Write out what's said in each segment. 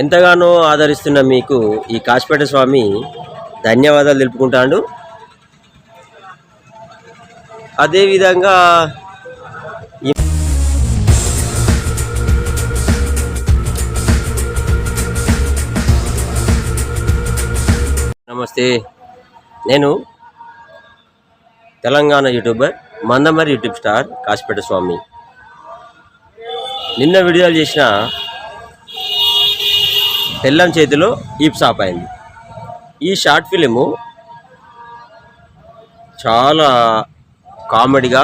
ఎంతగానో ఆదరిస్తున్న మీకు ఈ కాశపేట స్వామి ధన్యవాదాలు తెలుపుకుంటాడు. అదేవిధంగా నమస్తే. నేను Telangana YouTuber Mandamarri YouTube star Kasipeta Swamy. నిన్న వీడియోలు చేసిన పెళ్ళం చేతిలో ఈప్ అయింది. ఈ షార్ట్ ఫిలిము చాలా కామెడీగా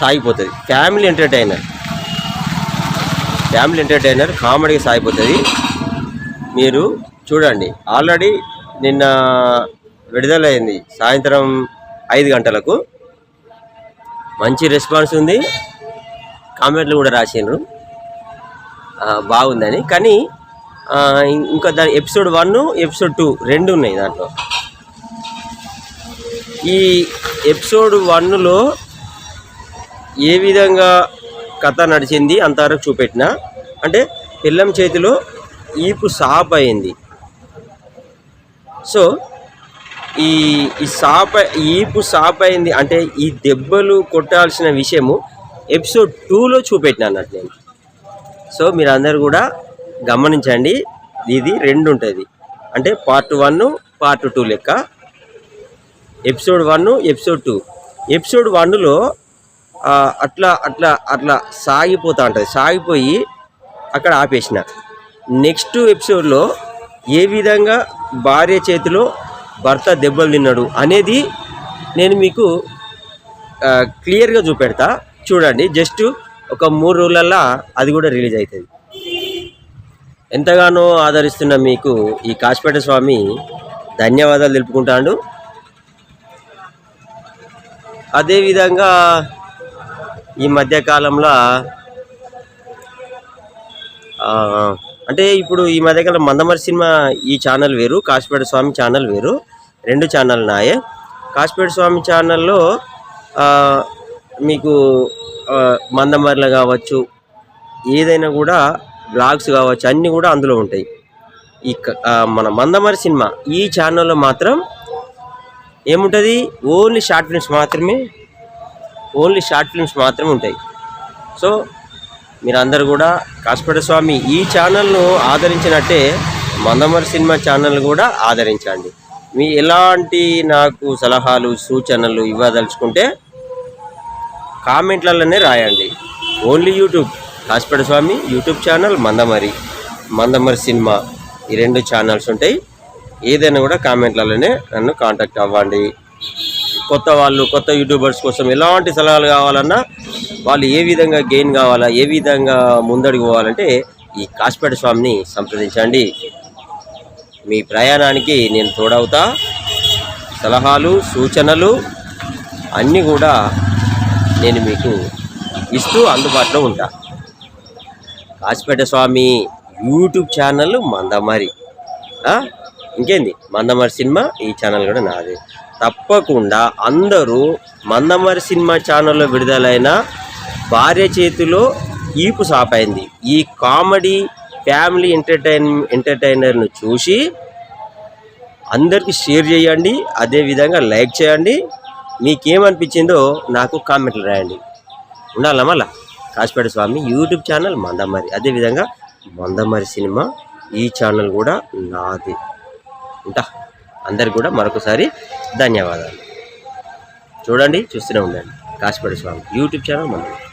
సాగిపోతుంది. Family entertainer. ఫ్యామిలీ ఎంటర్టైనర్ కామెడీగా సాగిపోతుంది. మీరు చూడండి. ఆల్రెడీ నిన్న విడుదలైంది సాయంత్రం ఐదు గంటలకు. మంచి రెస్పాన్స్ ఉంది. కామెంట్లు కూడా రాసిండ్రు. బాగుందని. కానీ ఇంకా దాని ఎపిసోడ్ వన్ ఎపిసోడ్ టూ రెండు ఉన్నాయి దాంట్లో. ఈ ఎపిసోడ్ వన్లో ఏ విధంగా కథ నడిచింది అంతవరకు చూపెట్టిన? అంటే పిల్లం చేతిలో ఈపు సాప్ అయింది. సో ఈ ఈ సాప ఈపు సాప్ అయింది అంటే ఈ దెబ్బలు కొట్టాల్సిన విషయము ఎపిసోడ్ టూలో చూపెట్టిన అన్నట్టు నేను. సో మీరందరూ కూడా గమనించండి ఇది రెండు ఉంటుంది అంటే పార్ట్ వన్ పార్ట్ టూ లెక్క. Episode one episode two episode వన్లో అట్లా అట్లా అట్లా సాగిపోతూ ఉంటుంది. సాగిపోయి అక్కడ ఆపేసిన. నెక్స్ట్ ఎపిసోడ్లో ఏ విధంగా భార్య చేతిలో భర్త దెబ్బలు తిన్నాడు అనేది నేను మీకు క్లియర్గా చూపెడతా. చూడండి జస్ట్ ఒక మూడు రోజులల్లా అది కూడా రిలీజ్ అవుతుంది ఎంతగానో ఆదరిస్తున్న మీకు ఈ కాశపేట స్వామి ధన్యవాదాలు తెలుపుకుంటాడు. అదేవిధంగా ఈ మధ్యకాలంలో అంటే ఇప్పుడు ఈ మధ్యకాలం మందమరి సినిమా ఈ ఛానల్ వేరు కాశపేట స్వామి ఛానల్ వేరు రెండు ఛానల్ నాయే. కాశపేట స్వామి ఛానల్లో మీకు ఆ, మందమరిలో కావచ్చు ఏదైనా కూడా బ్లాగ్స్ కావచ్చు అన్నీ కూడా అందులో ఉంటాయి. ఈ మన మందమరి సినిమా ఈ ఛానల్లో మాత్రం ఏముంటుంది? ఓన్లీ షార్ట్ ఫిల్మ్స్ మాత్రమే ఓన్లీ షార్ట్ ఫిల్మ్స్ మాత్రమే ఉంటాయి. సో మీరందరూ కూడా కాసుపేట స్వామి ఈ ఛానల్ను ఆదరించినట్టే మందమరి సినిమా ఛానల్ కూడా ఆదరించండి. మీ ఎలాంటి నాకు సలహాలు సూచనలు ఇవ్వదలుచుకుంటే కామెంట్లలోనే రాయండి. Only YouTube. Kasipeta Swamy YouTube channel Mandamarri. Mandamarri cinema. ఈ రెండు ఛానల్స్ ఉంటాయి. ఏదైనా కూడా కామెంట్లలోనే నన్ను కాంటాక్ట్ అవ్వండి. కొత్త వాళ్ళు కొత్త యూట్యూబర్స్ కోసం ఎలాంటి సలహాలు కావాలన్నా వాళ్ళు ఏ విధంగా గెయిన్ కావాలా ఏ విధంగా ముందడుగు పోవాలంటే ఈ కాసిపేట స్వామిని సంప్రదించండి. మీ ప్రయాణానికి నేను తోడవుతా. సలహాలు సూచనలు అన్నీ కూడా నేను మీకు ఇస్తూ అందుబాటులో ఉంటాను కాసిపేట స్వామి యూట్యూబ్ ఛానల్ మందమరి. ఇంకేంది? మందమరి సినిమా ఈ ఛానల్ కూడా నాది. తప్పకుండా అందరూ మందమరి సినిమా ఛానల్లో విడుదలైన భార్య చేతిలో ఈపు సాపైంది. ఈ కామెడీ ఫ్యామిలీ ఎంటర్టైన్ ఎంటర్టైనర్ను చూసి అందరికీ షేర్ చేయండి. అదేవిధంగా లైక్ చేయండి. మీకేమనిపించిందో నాకు కామెంట్లు రాయండి. ఉండాలా మళ్ళా? Kasipeta Swamy YouTube channel Mandamarri. అదేవిధంగా మందమరి సినిమా ఈ ఛానల్ కూడా నాది. ఉంటా? అందరు కూడా మరొకసారి ధన్యవాదాలు. చూడండి చూస్తూనే ఉండండి. Kasipeta Swamy YouTube channel Mandamarri.